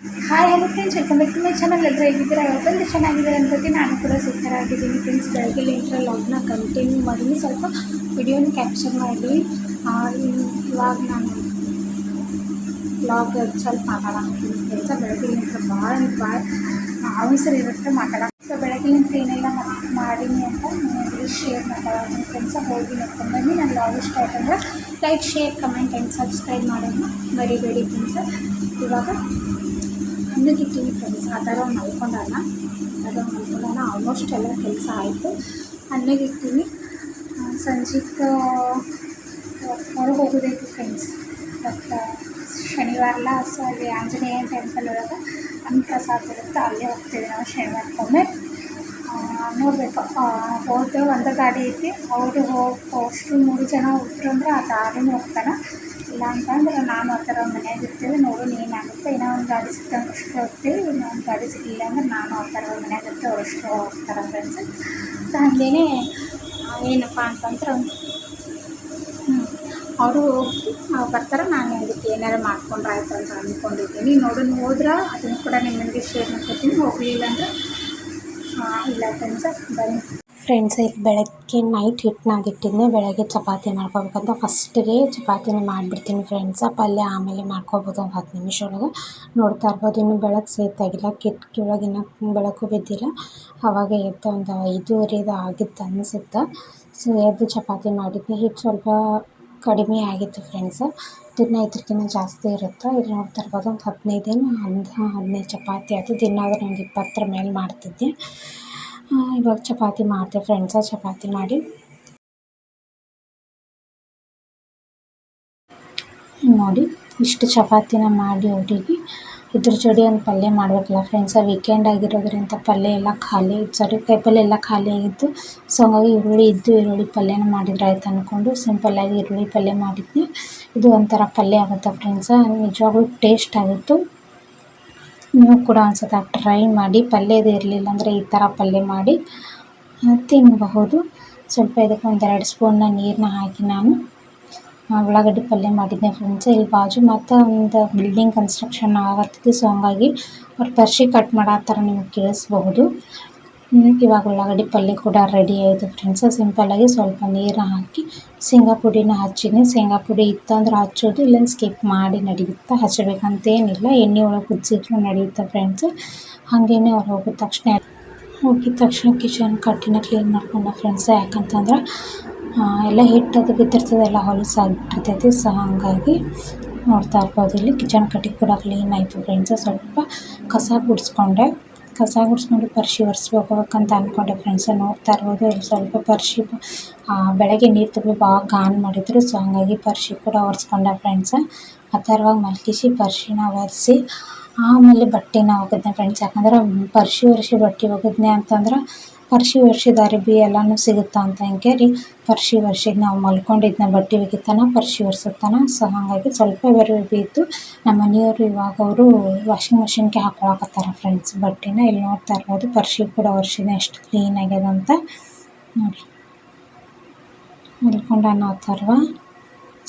Hi hello friends welcome back to my channel ಎಲ್ಲರೂ ಹೇಗಿದ್ದೀರಾ? ಯಾವ್ದಂದ್ರೆ ಚೆನ್ನಾಗಿದ್ದಾರೆ ಅನ್ಕೋತೀನಿ ನಾನು ಕೂಡ ಸೂಪರ್ ಆಗಿದ್ದೀನಿ ಫ್ರೆಂಡ್ಸ್ ಬೆಳಗ್ಗೆ ಇಂಟ್ರ ಲಾಗ್ನ ಕಂಟಿನ್ಯೂ ಮಾಡಿ ಸ್ವಲ್ಪ ವಿಡಿಯೋನ ಕ್ಯಾಪ್ಚರ್ ಮಾಡಿ. ಇವಾಗ ನಾನು ಲಾಗ್ ಸ್ವಲ್ಪ ಮಾತಾಡೋಂತೀನಿ ಬೆಳಗ್ಗೆ ಬೆಳಗ್ಗೆಲಿಂದ ಭಾಳ ಭಾಳ ಅವಸರ ಇರುತ್ತೆ ಮಾತಾಡೋಕೆ ಸೊ ಬೆಳಗ್ಗೆಲಿಂದ ಏನೆಲ್ಲ ಮಾಡೀನಿ ಅಂತ ನಾನು ಶೇರ್ ಮಾತಾಡೋಣ ಫ್ರೆಂಡ್ಸ ಹೋಗಿ ನೋಡ್ಕೊಂಡ್ಬನ್ನಿ ನಾನು ಲಾಗ್ ಇಷ್ಟ ಆಯ್ತಂದ್ರೆ like share comment and subscribe ಮಾಡೋಣ ಮರಿಬೇಡಿ ಫ್ರೆಂಡ್ಸ ಇವಾಗ ಅನ್ನಕ್ಕಿಟ್ಟಿನಿ ಫ್ರೆಂಡ್ಸ್ ಆ ಥರ ಮಲ್ಕೊಂಡಾನ. ಆ ಥರ ಮಲ್ಕೊಂಡಾನ ಆಲ್ಮೋಸ್ಟ್ ಎಲ್ಲ ಕೆಲಸ ಆಯಿತು. ಅನ್ನಗಿರ್ತೀನಿ ಸಂಜೆಗೆ ಹೊರಗೆ ಹೋಗಬೇಕು ಫ್ರೆಂಡ್ಸ್ ಬಟ್ ಶನಿವಾರಲ್ಲ ಸೊ ಅಲ್ಲಿ ಆಂಜನೇಯ ಟೆಂಪಲ್ ಒಳಗೆ ಅನ್ನಪ್ರಸಾದ ಇರುತ್ತೆ, ಅಲ್ಲೇ ಹೋಗ್ತೀವಿ ನಾವು ಶನಿವಾರಕ್ಕೊಮ್ಮೆ. ನೋಡಬೇಕು. ಹೋದ, ಒಂದು ಗಾಡಿ ಐತಿ. ಅವರು ಹೋಗಿ ಅಷ್ಟು ಮೂರು ಜನ ಹೋಗ್ತಾರೆ ಅಂದ್ರೆ ಆ ದಾರಿನೂ ಹೋಗ್ತಾನೆ. ಇಲ್ಲ ಅಂತಂದ್ರೆ ನಾನು ಆ ಥರ ಮನ್ಯಾಗ ಇರ್ತೀವಿ ನೋಡೋಣ ಏನಾಗುತ್ತೆ ಇನ್ನೂ ಒಂದು ಗಾಡಿ ಸಿಕ್ತಂಗೆ ಅಷ್ಟು ಹೋಗ್ತೀವಿ, ಇನ್ನೂ ಒಂದು ಗಾಡಿ ಸಿಗಲಿಲ್ಲ ಅಂದ್ರೆ ನಾನು ಆ ಥರ ಮನ್ಯಾಗ ಇರ್ತೀವಿ, ಅವ್ರು ಅಷ್ಟು ಹೋಗ್ತಾರೆ ಫ್ರೆಂಡ್ಸ್ ಸೊ ಹಾಗೇನೆ ಏನಪ್ಪ ಅಂತಂದ್ರೆ ಅವರು ಹೋಗಿ ಅವ್ರು ಬರ್ತಾರೆ, ನಾನು ಅದಕ್ಕೆ ಏನಾರು ಮಾಡ್ಕೊಂಡ್ರೆ ಆಯ್ತು ಅಂತ ಅಂದ್ಕೊಂಡಿದ್ದೀನಿ. ನೋಡೋಣ ಹೋದ್ರೆ ಅದನ್ನು ಕೂಡ ನಿಮಗೆ ಶೇರ್ ಮಾಡ್ಕೊತೀನಿ ಹೋಗಲಿಲ್ಲ ಅಂದ್ರೆ ಇಲ್ಲ ಫ್ರೆಂಡ್ಸ ಬನ್ನಿ ಫ್ರೆಂಡ್ಸ್ ಇದು ಬೆಳಗ್ಗೆ ನೈಟ್ ಹಿಟ್ಟನಾಗ ಇಟ್ಟಿದ್ದೆ ಬೆಳಗ್ಗೆ ಚಪಾತಿ ಮಾಡ್ಕೋಬೇಕಂತ ಫಸ್ಟಿಗೆ ಚಪಾತಿನೇ ಮಾಡಿಬಿಡ್ತೀನಿ ಫ್ರೆಂಡ್ಸ ಪಲ್ಯ ಆಮೇಲೆ ಮಾಡ್ಕೋಬೋದು ಒಂದು ಹತ್ತು ನಿಮಿಷ ಒಳಗೆ. ನೋಡ್ತಾ ಇರ್ಬೋದು, ಇನ್ನು ಬೆಳಕು ಸೇತಾಗಿಲ್ಲ ಕಿಟಕಿ ಒಳಗೆ ಇನ್ನೂ ಬೆಳಕು ಬಿದ್ದಿಲ್ಲ. ಅವಾಗ ಎದ್ದು ಒಂದು ಐದೂವರೆದು ಆಗಿತ್ತು ಅನಿಸುತ್ತೆ. ಸೊ ಎದ್ದು ಚಪಾತಿ ಮಾಡಿದ್ದೆ ಹಿಟ್ಟು ಸ್ವಲ್ಪ ಕಡಿಮೆ ಆಗಿತ್ತು ಫ್ರೆಂಡ್ಸ್ ದಿನ ಇದ್ರಕ್ಕಿಂತ ಜಾಸ್ತಿ ಇರುತ್ತೆ? ಇಲ್ಲಿ ನೋಡ್ತಾ ಇರ್ಬೋದು, ಒಂದು ಹದಿನೈದೇನು ಒಂದು ಹದಿನೈದು ಚಪಾತಿ ಆಯಿತು. ದಿನ ಆದರೆ ಒಂದು ಇಪ್ಪತ್ತರ ಮೇಲೆ ಮಾಡ್ತಿದ್ದೆ. ಇವಾಗ ಚಪಾತಿ ಮಾಡಿದೆ ಫ್ರೆಂಡ್ಸ ಚಪಾತಿ ಮಾಡಿ. ನೋಡಿ, ಇಷ್ಟು ಚಪಾತಿನ ಮಾಡಿ ಅವರಿಗೆ ಇದ್ರ ಜೋಡಿ ಒಂದು ಪಲ್ಯ ಮಾಡಬೇಕಲ್ಲ ಫ್ರೆಂಡ್ಸ ವೀಕೆಂಡ್ ಆಗಿರೋದ್ರಿಂದ ಪಲ್ಯ ಎಲ್ಲ ಖಾಲಿ ಸಾರಿ ಕಾಯಿಪಲ್ಯ ಎಲ್ಲ ಖಾಲಿ ಆಗಿತ್ತು. ಸೊ ಹಂಗಾಗಿ ಈರುಳ್ಳಿ ಇದ್ದು ಈರುಳ್ಳಿ ಪಲ್ಯನ ಮಾಡಿದ್ರೆ ಆಯ್ತು ಅಂದ್ಕೊಂಡು ಸಿಂಪಲ್ಲಾಗಿ ಈರುಳ್ಳಿ ಪಲ್ಯ ಮಾಡಿದ್ವಿ ಇದು ಒಂಥರ ಪಲ್ಯ ಆಗುತ್ತೆ ಫ್ರೆಂಡ್ಸ ನಿಜವಾಗ್ಲೂ ಟೇಸ್ಟ್ ಆಗಿತ್ತು. ನೀವು ಕೂಡ ಒಂದ್ಸಲ ಟ್ರೈ ಮಾಡಿ, ಪಲ್ಯದ ಇರಲಿಲ್ಲ ಅಂದರೆ ಈ ಥರ ಪಲ್ಯ ಮಾಡಿ ತಿನ್ನಬಹುದು. ಸ್ವಲ್ಪ ಇದಕ್ಕೆ ಒಂದೆರಡು ಸ್ಪೂನ್ನ ನೀರನ್ನ ಹಾಕಿ ನಾನು ಉಳ್ಳಾಗಡ್ಡಿ ಪಲ್ಯ ಮಾಡಿದ್ದೆ ಫ್ರೆಂಡ್ಸ್ ಇಲ್ಲಿ ಬಾಜು ಮತ್ತು ಒಂದು ಬಿಲ್ಡಿಂಗ್ ಕನ್ಸ್ಟ್ರಕ್ಷನ್ ಆಗತ್ತಿದೆ ಸೊ ಹಂಗಾಗಿ ಅವ್ರು ಪರ್ಶಿ ಕಟ್ ಮಾಡೋ ಥರ ನಿಮಗೆ ಕೇಳಿಸ್ಬಹುದು. ಇವಾಗ ಉಳ್ಳಾಗಡ್ಡಿ ಪಲ್ಯ ಕೂಡ ರೆಡಿ ಆಯಿತು ಫ್ರೆಂಡ್ಸ್ ಸಿಂಪಲ್ಲಾಗಿ ಸ್ವಲ್ಪ ನೀರು ಹಾಕಿ, ಶೇಂಗಾ ಪುಡಿನ ಹಚ್ಚಿನಿ. ಶೇಂಗಾ ಪುಡಿ ಇತ್ತಂದ್ರೆ ಹಚ್ಚೋದು ಇಲ್ಲ ಸ್ಕಿಪ್ ಮಾಡಿ ನಡೆಯುತ್ತೆ? ಹಚ್ಚಬೇಕಂತೇನಿಲ್ಲ. ಎಣ್ಣೆ ಒಳಗೆ ಕುದಿಸಿದ್ರು ನಡೆಯುತ್ತೆ ಫ್ರೆಂಡ್ಸ್ ಹಾಗೇನೆ ಅವ್ರು ಹೋಗಿದ ತಕ್ಷಣ. ಹೋಗಿದ ತಕ್ಷಣ ಕಿಚನ್ ಕಟ್ಟಿನ ಕ್ಲೀನ್ ಮಾಡ್ಕೊಂಡೆ ಫ್ರೆಂಡ್ಸ್ ಯಾಕಂತಂದ್ರೆ ಎಲ್ಲ ಹಿಟ್ಟದು ಬಿದ್ದಿರ್ತದೆ, ಎಲ್ಲ ಹೊಲಸಾಗಿಬಿಟ್ಟಿರ್ತೈತಿ ಸೊ ಹಾಗಾಗಿ ನೋಡ್ತಾ ಇರ್ಬೋದು ಇಲ್ಲಿ. ಕಿಚನ್ ಕಟ್ಟಿ ಕೂಡ ಕ್ಲೀನ್ ಆಯಿತು ಫ್ರೆಂಡ್ಸ್ ಸ್ವಲ್ಪ ಕಸ ಗುಡಿಸ್ಕೊಂಡೆ. ಕಸ ಗುಡಿಸ್ಕೊಂಡು ಪರ್ಶಿ ಒರೆಸ್ಬೇಕಂತ ಅಂದ್ಕೊಂಡೆ ಫ್ರೆಂಡ್ಸ್ ನೋಡ್ತಾ ಇರ್ಬೋದು. ಇಲ್ಲಿ ಸ್ವಲ್ಪ ಪರ್ಶಿ ಬೆಳಗ್ಗೆ ನೀರು ತುಂಬಿ ಭಾಳ ಗಾನ್ ಮಾಡಿದ್ರು. ಸೊ ಹಂಗಾಗಿ ಪರ್ಶಿ ಕೂಡ ಒರೆಸ್ಕೊಂಡೆ ಫ್ರೆಂಡ್ಸ್ ಆ ಥರವಾಗಿ ಮಲ್ಕಿಸಿ ಪರ್ಶಿನ ಒರೆಸಿ, ಆಮೇಲೆ ಬಟ್ಟೆನ ಒಗೆದ್ನೆ ಫ್ರೆಂಡ್ಸ್ ಯಾಕಂದ್ರೆ ಪರ್ಶಿ ಒರೆಸಿ ಬಟ್ಟೆ ಒಗೆದ್ನೆ ಅಂತಂದ್ರೆ ಪರ್ಶಿ ವರ್ಷದ ಅರ್ಬಿ ಎಲ್ಲಾನು ಸಿಗುತ್ತಾ ಅಂತ ಅಂಕೇಳಿ ಪರ್ಶಿ ಒರೆಸಿದ್ ನಾವು ಮಲ್ಕೊಂಡಿದ್ನ ಬಟ್ಟೆ ಒಗಿತಾನ, ಪರ್ಶಿ ಒರೆಸುತ್ತಾನ ಸೊ ಹಾಗಾಗಿ ಸ್ವಲ್ಪ ಅರ್ಬಿ ಇತ್ತು ನಮ್ಮ ಮನೆಯವರು ಇವಾಗ ಅವರು ವಾಷಿಂಗ್ ಮಿಷಿನ್ಗೆ ಹಾಕೊಳಕತ್ತಾರ ಫ್ರೆಂಡ್ಸ್ ಬಟ್ಟೆನ. ಇಲ್ಲಿ ನೋಡ್ತಾ ಇರ್ಬೋದು, ಪರ್ಶಿ ಕೂಡ ವರ್ಷಿನ ಎಷ್ಟು ಕ್ಲೀನ್ ಆಗ್ಯದ ಅಂತ. ನೋಡಿ ಮಲ್ಕೊಂಡಾನ ಆ ಥರ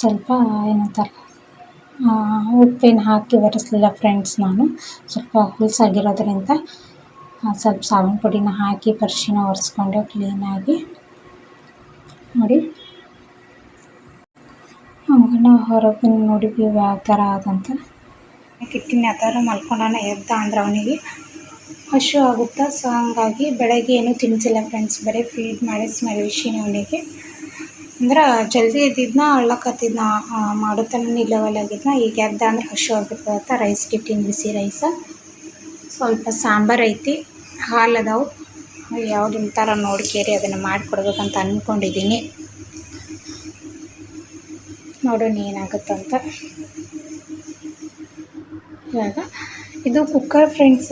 ಸ್ವಲ್ಪ ಏನಂತಾರೆ ಉಪ್ಪೇನು ಹಾಕಿ ಒರೆಸ್ಲಿಲ್ಲ ಫ್ರೆಂಡ್ಸ್ ನಾನು. ಸ್ವಲ್ಪ ಹುಲ್ಸಾಗಿರೋದ್ರಿಂದ ಸ್ವಲ್ಪ ಸಾಬೂನು ಪುಡಿನ ಹಾಕಿ ಪರ್ಶಿನ ಒರೆಸ್ಕೊಂಡು ಕ್ಲೀನಾಗಿ ನೋಡಿ. ಅವನ್ನ ಹೊರಗೆ ನೋಡಿ ಯಾವ ಥರ ಆದಂತ. ಕಿಟ್ಟಿನ ಆ ಥರ ಮಲ್ಕೊಂಡಾನ ಎದ್ದ ಅಂದ್ರೆ ಅವನಿಗೆ ಹಶು ಆಗುತ್ತೆ? ಸೊ ಹಂಗಾಗಿ ಬೆಳಗ್ಗೆ ಏನೂ ತಿನ್ಸಿಲ್ಲ ಫ್ರೆಂಡ್ಸ್ ಬರೀ ಫೀಡ್ ಮಾಡಿ ಸ್ಮೆಲ್ ವಿಷಿನ ಅವನಿಗೆ. ಅಂದ್ರೆ ಜಲ್ದಿ ಎದ್ದಿದ್ನ, ಅಳ್ಳಕತ್ತಿದ್ನ? ಮಾಡುತ್ತಾನೆ ನಿಲ್ಲವಲ್ಲಾಗಿದ್ನ ಈಗ ಎದ್ದ ಅಂದ್ರೆ ಹಶು ಆಗಿರ್ತದೆ ರೈಸ್ ಕಿಟ್ಟಿನ ಬಿಸಿ ರೈಸ ಸ್ವಲ್ಪ ಸಾಂಬಾರು ಐತಿ. ಹಾಲು ಅದಾವು ಯಾವ್ದು ಥರ ನೋಡ್ಕೇರಿ, ಅದನ್ನು ಮಾಡಿಕೊಡ್ಬೇಕಂತ ಅಂದ್ಕೊಂಡಿದ್ದೀನಿ ನೋಡೋಣ ಏನಾಗುತ್ತಂತ. ಇವಾಗ, ಇದು ಕುಕ್ಕರ್ ಫ್ರೆಂಡ್ಸ್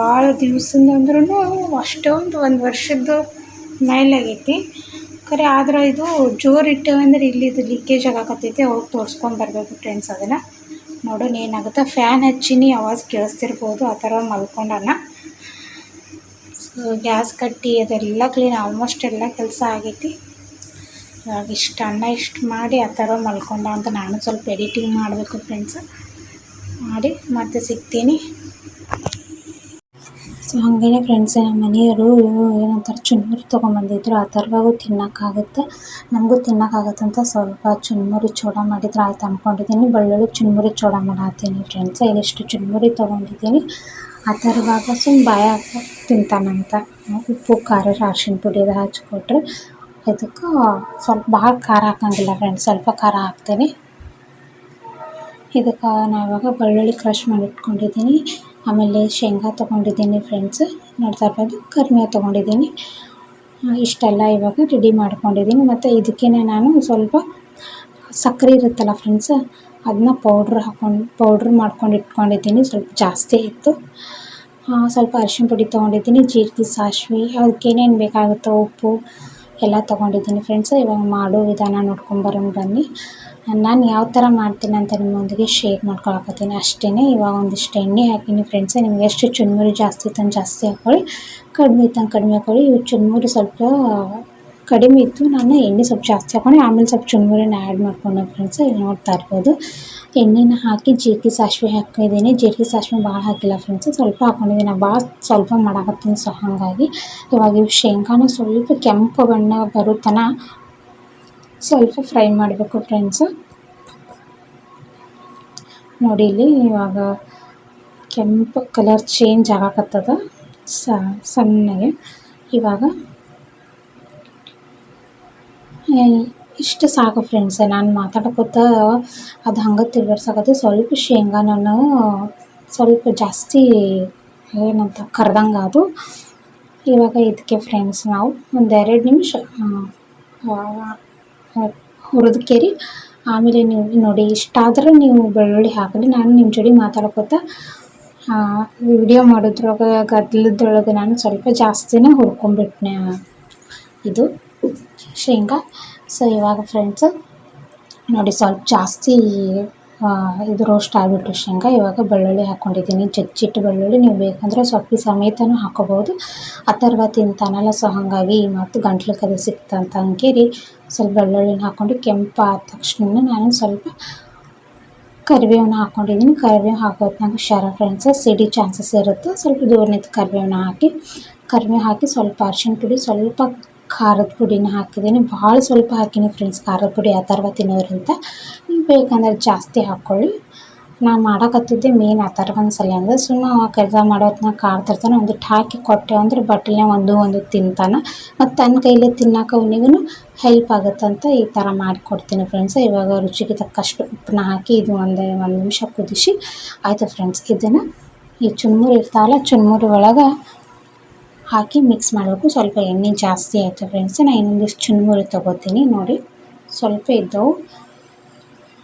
ಭಾಳ ದಿವ್ಸದಿಂದ ಅಂದ್ರೂ ಅಷ್ಟೊಂದು ಒಂದು ವರ್ಷದ್ದು ಮೇಲಾಗೈತಿ. ಖರೆ, ಆದ್ರೆ ಇದು ಜೋರು ಇಲ್ಲಿ ಇದು ಲೀಕೇಜ್ ಆಗಾಕತ್ತೈತಿ ಹೋಗಿ ತೋರಿಸ್ಕೊಂಡು ಬರಬೇಕು ಫ್ರೆಂಡ್ಸ್ ಅದನ್ನು. ನೋಡೋಣ ಏನಾಗುತ್ತೆ. ಫ್ಯಾನ್ ಹಚ್ಚಿನಿ ಆವಾಜ್ ಕೇಳಿಸ್ತಿರ್ಬೋದು ಆ ಥರ ಮಲ್ಕೊಂಡಾನ. ಗ್ಯಾಸ್ ಕಟ್ಟಿ ಅದೆಲ್ಲ ಕ್ಲೀನ್ ಆಲ್ಮೋಸ್ಟ್ ಎಲ್ಲ ಕೆಲಸ ಆಗೈತಿ. ಇವಾಗ ಇಷ್ಟು ಅನ್ನ ಇಷ್ಟು ಮಾಡಿ ಆ ಥರ ಮಲ್ಕೊಂಡ ಅಂತ ನಾನು ಸ್ವಲ್ಪ ಎಡಿಟಿಂಗ್ ಮಾಡಬೇಕು ಫ್ರೆಂಡ್ಸ್ ಮಾಡಿ ಮತ್ತೆ ಸಿಗ್ತೀನಿ. ಸೊ ಹಾಗೇನೆ ಫ್ರೆಂಡ್ಸ್ ನಮ್ಮ ಮನೆಯವರು ಏನಂತಾರೆ ಚುನ್ಮುರಿ ತೊಗೊಂಬಂದಿದ್ರು. ಆ ಥರವಾಗೂ ತಿನ್ನೋಕ್ಕಾಗುತ್ತೆ. ನಮಗೂ ತಿನ್ನೋಕ್ಕಾಗತ್ತಂತ ಸ್ವಲ್ಪ ಚುನ್ಮುರಿ ಚೋಡ ಮಾಡಿದ್ರೆ. ಆಯ್ತು ಅಂದ್ಕೊಂಡಿದ್ದೀನಿ ಬೆಳ್ಳುಳ್ಳಿ ಚುನ್ಮುರಿ ಚೋಡ ಮಾಡತ್ತೀನಿ ಫ್ರೆಂಡ್ಸ್ ಇದಿಷ್ಟು ಚುನ್ಮುರಿ ತೊಗೊಂಡಿದ್ದೀನಿ. ಆ ಥರವಾಗ ಸುಮ್ ಬಾಯ ತಿಂತಾನಂತ. ಉಪ್ಪು, ಖಾರ, ರಾಶಿನ ಪುಡಿ ಅದು ಹಚ್ಕೊಟ್ರೆ ಇದಕ್ಕೆ ಸ್ವಲ್ಪ ಭಾಳ ಖಾರ ಹಾಕಂಗಿಲ್ಲ ಫ್ರೆಂಡ್ಸ್ ಸ್ವಲ್ಪ ಖಾರ ಹಾಕ್ತೀನಿ. ಇದಕ್ಕೆ ನಾವಿವಾಗ ಬೆಳ್ಳುಳ್ಳಿ ಕ್ರಷ್ ಮಾಡಿಟ್ಕೊಂಡಿದ್ದೀನಿ ಆಮೇಲೆ ಶೇಂಗಾ ತೊಗೊಂಡಿದ್ದೀನಿ ಫ್ರೆಂಡ್ಸ್ ನೋಡ್ತಾ ಇರ್ಬೋದು ಕರಿಬೇವು ತೊಗೊಂಡಿದ್ದೀನಿ. ಇಷ್ಟೆಲ್ಲ ಇವಾಗ ರೆಡಿ ಮಾಡ್ಕೊಂಡಿದ್ದೀನಿ. ಮತ್ತು ಇದಕ್ಕೇ ನಾನು ಸ್ವಲ್ಪ ಸಕ್ಕರೆ ಇರುತ್ತಲ್ಲ ಫ್ರೆಂಡ್ಸ್ ಅದನ್ನ ಪೌಡ್ರ್ ಹಾಕೊಂಡು ಪೌಡ್ರ್ ಮಾಡ್ಕೊಂಡು ಇಟ್ಕೊಂಡಿದ್ದೀನಿ. ಸ್ವಲ್ಪ ಜಾಸ್ತಿ ಇತ್ತು. ಸ್ವಲ್ಪ ಅರಿಶಿನ ಪುಡಿ ತೊಗೊಂಡಿದ್ದೀನಿ, ಜೀರಿಗೆ, ಸಾಸಿವೆ ಅದಕ್ಕೇನೇನು ಬೇಕಾಗುತ್ತೋ ಉಪ್ಪು ಎಲ್ಲ ತೊಗೊಂಡಿದ್ದೀನಿ ಫ್ರೆಂಡ್ಸ್ ಇವಾಗ ಮಾಡೋ ವಿಧಾನ ನೋಡ್ಕೊಂಬರೋಣ ಬನ್ನಿ. ನಾನು ಯಾವ ಥರ ಮಾಡ್ತೀನಿ ಅಂತ ನಿಮ್ಮೊಂದಿಗೆ ಶೇರ್ ಮಾಡ್ಕೊಳಕತ್ತೀನಿ. ಅಷ್ಟೇ ಇವಾಗ ಒಂದಿಷ್ಟು ಎಣ್ಣೆ ಹಾಕೀನಿ ಫ್ರೆಂಡ್ಸ್ ನಿಮ್ಗೆ ಎಷ್ಟು ಚುನ್ಮುರಿ ಜಾಸ್ತಿ ಇತ್ತಂದು ಜಾಸ್ತಿ ಹಾಕ್ಕೊಳ್ಳಿ ಕಡಿಮೆ ಇತ್ತಂಗೆ ಕಡಿಮೆ ಹಾಕ್ಕೊಳ್ಳಿ ಇವು ಚುನ್ಮುರಿ ಸ್ವಲ್ಪ ಕಡಿಮೆ ಇತ್ತು. ನಾನು ಎಣ್ಣೆ ಸ್ವಲ್ಪ ಜಾಸ್ತಿ ಹಾಕೊಂಡೆ. ಆಮೇಲೆ ಸ್ವಲ್ಪ ಚುನ್ಮುರಿನ ಆ್ಯಡ್ ಮಾಡ್ಕೊಂಡೆ ಫ್ರೆಂಡ್ಸ್ ಇಲ್ಲಿ ನೋಡ್ತಾ ಇರ್ಬೋದು. ಎಣ್ಣೆನ ಹಾಕಿ ಜೀರಿಗೆ ಸಾಸಿವೆ ಹಾಕಿದ್ದೀನಿ. ಜೀರಿಗೆ ಸಾಸಿವೆ ಭಾಳ ಹಾಕಿಲ್ಲ ಫ್ರೆಂಡ್ಸ್ ಸ್ವಲ್ಪ ಹಾಕ್ಕೊಂಡಿದ್ದೀನಿ ಭಾಳ ಸ್ವಲ್ಪ ಮಾಡಾಕತ್ತೀನಿ ಸೊ ಹಾಗಾಗಿ. ಇವಾಗ ಇವು ಶೇಂಗಾನ ಸ್ವಲ್ಪ ಕೆಂಪು ಬಣ್ಣ ಬರೋ ಸ್ವಲ್ಪ ಫ್ರೈ ಮಾಡಬೇಕು ಫ್ರೆಂಡ್ಸ್ ನೋಡಿ ಇಲ್ಲಿ ಇವಾಗ ಕೆಂಪು ಕಲರ್ ಚೇಂಜ್ ಆಗಾಕತ್ತದ. ಸಣ್ಣಗೆ. ಇವಾಗ ಇಷ್ಟು ಸಾಕು ಫ್ರೆಂಡ್ಸ್ ನಾನು ಮಾತಾಡ್ಕೊತ ಅದು ಹಂಗೆ ತಿರ್ಗಾಡ್ಸಕತ್ತೆ ಸ್ವಲ್ಪ ಶೇಂಗಾ ನಾನು ಸ್ವಲ್ಪ ಜಾಸ್ತಿ ಏನಂತ ಕರ್ದಂಗೆ ಅದು. ಇವಾಗ ಇದಕ್ಕೆ ಫ್ರೆಂಡ್ಸ್ ನಾವು ಒಂದೆರಡು ನಿಮಿಷ ಹುರಿದ ಕೇರಿ ಆಮೇಲೆ ನೀವು ನೋಡಿ ಇಷ್ಟಾದ್ರೆ ನೀವು ಬೆಳ್ಳುಳ್ಳಿ ಹಾಕಲಿ ನಾನು ನಿಮ್ಮ ಜೋಡಿ ಮಾತಾಡ್ಕೋತ ವಿಡಿಯೋ ಮಾಡೋದ್ರೊಳಗೆ ಗದ್ದಲದೊಳಗೆ ನಾನು ಸ್ವಲ್ಪ ಜಾಸ್ತಿನೇ ಹುರ್ಕೊಂಡ್ಬಿಟ್ನೆ ಇದು. ಶೇಂಗಾ ಸೊ ಇವಾಗ ಫ್ರೆಂಡ್ಸ್ ನೋಡಿ ಸ್ವಲ್ಪ ಜಾಸ್ತಿ ಇದು ರೋಸ್ಟ್ ಆಗಿಬಿಟ್ಟು ಶೇಂಗಾ. ಇವಾಗ ಬೆಳ್ಳುಳ್ಳಿ ಹಾಕ್ಕೊಂಡಿದ್ದೀನಿ ಜಜ್ಜಿಟ್ಟು ಬೆಳ್ಳುಳ್ಳಿ ನೀವು ಬೇಕಂದರೆ ಸೊಪ್ಪು ಸಮೇತನೂ ಹಾಕೋಬೋದು ಆ ಥರ ತಿಂತಾನಲ್ಲ ಸೊ ಹಾಗಾಗಿ ಮತ್ತು ಗಂಟ್ಲು ಕದೆ ಸಿಕ್ತಂತ ಅಂಕೇರಿ ಸ್ವಲ್ಪ ಬೆಳ್ಳುಳ್ಳಿನ ಹಾಕ್ಕೊಂಡು ಕೆಂಪು ಆದ ತಕ್ಷಣ ನಾನು ಸ್ವಲ್ಪ ಕರಿಬೇವನ್ನ ಹಾಕ್ಕೊಂಡಿದ್ದೀನಿ ಕರಿಬೇವು ಹಾಕೋದ್ನಾಗ ಹುಷಾರ ಫ್ರೆಂಡ್ಸ್ ಸಿಡಿ ಚಾನ್ಸಸ್ ಇರುತ್ತೆ. ಸ್ವಲ್ಪ ದೂರ ನಿಂತು ಕರಿಬೇವನ್ನ ಹಾಕಿ, ಕರಿಬೇವು ಹಾಕಿ ಸ್ವಲ್ಪ ಅರ್ಶಿನ ಪುಡಿ ಸ್ವಲ್ಪ ಖಾರದ ಪುಡಿನ ಹಾಕಿದ್ದೀನಿ. ಭಾಳ ಸ್ವಲ್ಪ ಹಾಕೀನಿ ಫ್ರೆಂಡ್ಸ್ ಖಾರದ ಪುಡಿ ಆ ಥರ ತಿನ್ನೋದ್ರಿಂದ. ನೀವು ಬೇಕಂದ್ರೆ ಜಾಸ್ತಿ ಹಾಕ್ಕೊಳ್ಳಿ ನಾನು ಮಾಡಕತ್ತಿದ್ದೆ ಮೇನ್ ಆ ಥರ ಒಂದು ಸಲ ಅಂದ್ರೆ ಸುಮ್ಮನೆ ಕೆಲಸ ಖಾರ ಕಾಡ್ತಿರ್ತಾನೆ. ಒಂದು ಹಾಕಿ ಕೊಟ್ಟೆ ಅಂದ್ರೆ ಬಟ್ಲೇ ಒಂದು ಒಂದು ತಿಂತಾನೆ. ಮತ್ತು ತನ್ನ ಕೈಲೇ ತಿನ್ನಕ್ಕ ಅವನಿಗೂ ಹೆಲ್ಪ್ ಆಗುತ್ತಂತ ಈ ಥರ ಮಾಡಿಕೊಡ್ತೀನಿ ಫ್ರೆಂಡ್ಸ್ ಇವಾಗ ರುಚಿಗೆ ತಕ್ಕಷ್ಟು ಉಪ್ಪನ್ನ ಹಾಕಿ ಇದು ಒಂದು ಒಂದು ನಿಮಿಷ ಕುದಿಸಿ. ಆಯಿತು ಫ್ರೆಂಡ್ಸ್ ಇದನ್ನು ಈ ಚುನ್ಮುರಿ ಇರ್ತಾವಲ್ಲ ಚುನ್ಮುರಿ ಒಳಗೆ ಹಾಕಿ ಮಿಕ್ಸ್ ಮಾಡಬೇಕು. ಸ್ವಲ್ಪ ಎಣ್ಣೆ ಜಾಸ್ತಿ ಆಯಿತು ಫ್ರೆಂಡ್ಸ್ ನಾನು ಇನ್ನೊಂದಿಷ್ಟು ಚುನ್ಮುರಿ ತೊಗೋತೀನಿ ನೋಡಿ. ಸ್ವಲ್ಪ ಇದ್ದವು.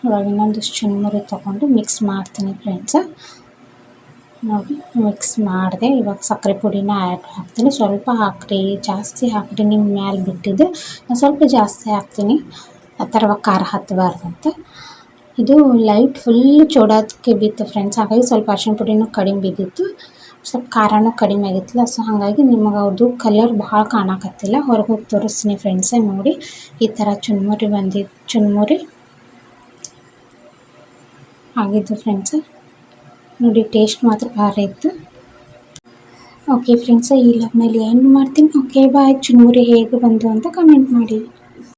ಇವಾಗ ಇನ್ನೊಂದಿಷ್ಟು ಚುನ್ಮುರಿ ತೊಗೊಂಡು ಮಿಕ್ಸ್ ಮಾಡ್ತೀನಿ ಫ್ರೆಂಡ್ಸ್ ನೋಡಿ ಮಿಕ್ಸ್ ಮಾಡಿದೆ. ಇವಾಗ ಸಕ್ಕರೆ ಪುಡಿನ ಆ್ಯಡ್ ಹಾಕ್ತೀನಿ. ಸ್ವಲ್ಪ ಹಾಕ್ರಿ. ಜಾಸ್ತಿ ಹಾಕ್ರಿ. ನಿಮ್ಮ ಮ್ಯಾಲೆ ಬಿಟ್ಟಿದ್ದು ನಾನು ಸ್ವಲ್ಪ ಜಾಸ್ತಿ ಹಾಕ್ತೀನಿ. ಆ ಥರ ಖಾರ ಹತ್ತಬಾರ್ದು ಅಂತ ಇದು ಲೈಟ್ ಫುಲ್ ಚೂಡೋದಕ್ಕೆ ಬಿತ್ತು ಫ್ರೆಂಡ್ಸ್ ಹಾಗಾಗಿ ಸ್ವಲ್ಪ ಅರ್ಶಿನ ಪುಡಿನೂ ಕಡಿಮೆ ಬಿದ್ದಿತ್ತು. ಸ್ವಲ್ಪ ಖಾರನೂ ಕಡಿಮೆ ಆಗಿತ್ತಲ್ಲ, ಸೊ ಹಾಗಾಗಿ ನಿಮಗೆ ಅದು ಕಲರ್ ಭಾಳ ಕಾಣಕತ್ತಿಲ್ಲ. ಹೊರಗೆ ಹೋಗಿ ತೋರಿಸ್ತೀನಿ ಫ್ರೆಂಡ್ಸೇ ನೋಡಿ. ಈ ಥರ ಚುನ್ಮುರಿ ಬಂದಿ, ಚುನ್ಮುರಿ ಆಗಿದ್ದು ಫ್ರೆಂಡ್ಸ್ ನೋಡಿ ಟೇಸ್ಟ್ ಮಾತ್ರ ಭಾರಿ ಇತ್ತು. ಓಕೆ ಫ್ರೆಂಡ್ಸ್ ಈ ಲಗ್ನಲ್ಲಿ ಏನು ಮಾಡ್ತೀನಿ. ಓಕೆ ಬಾಯ್ ಚುನ್ಮುರಿ ಹೇಗೆ ಬಂದು ಅಂತ ಕಮೆಂಟ್ ಮಾಡಿ.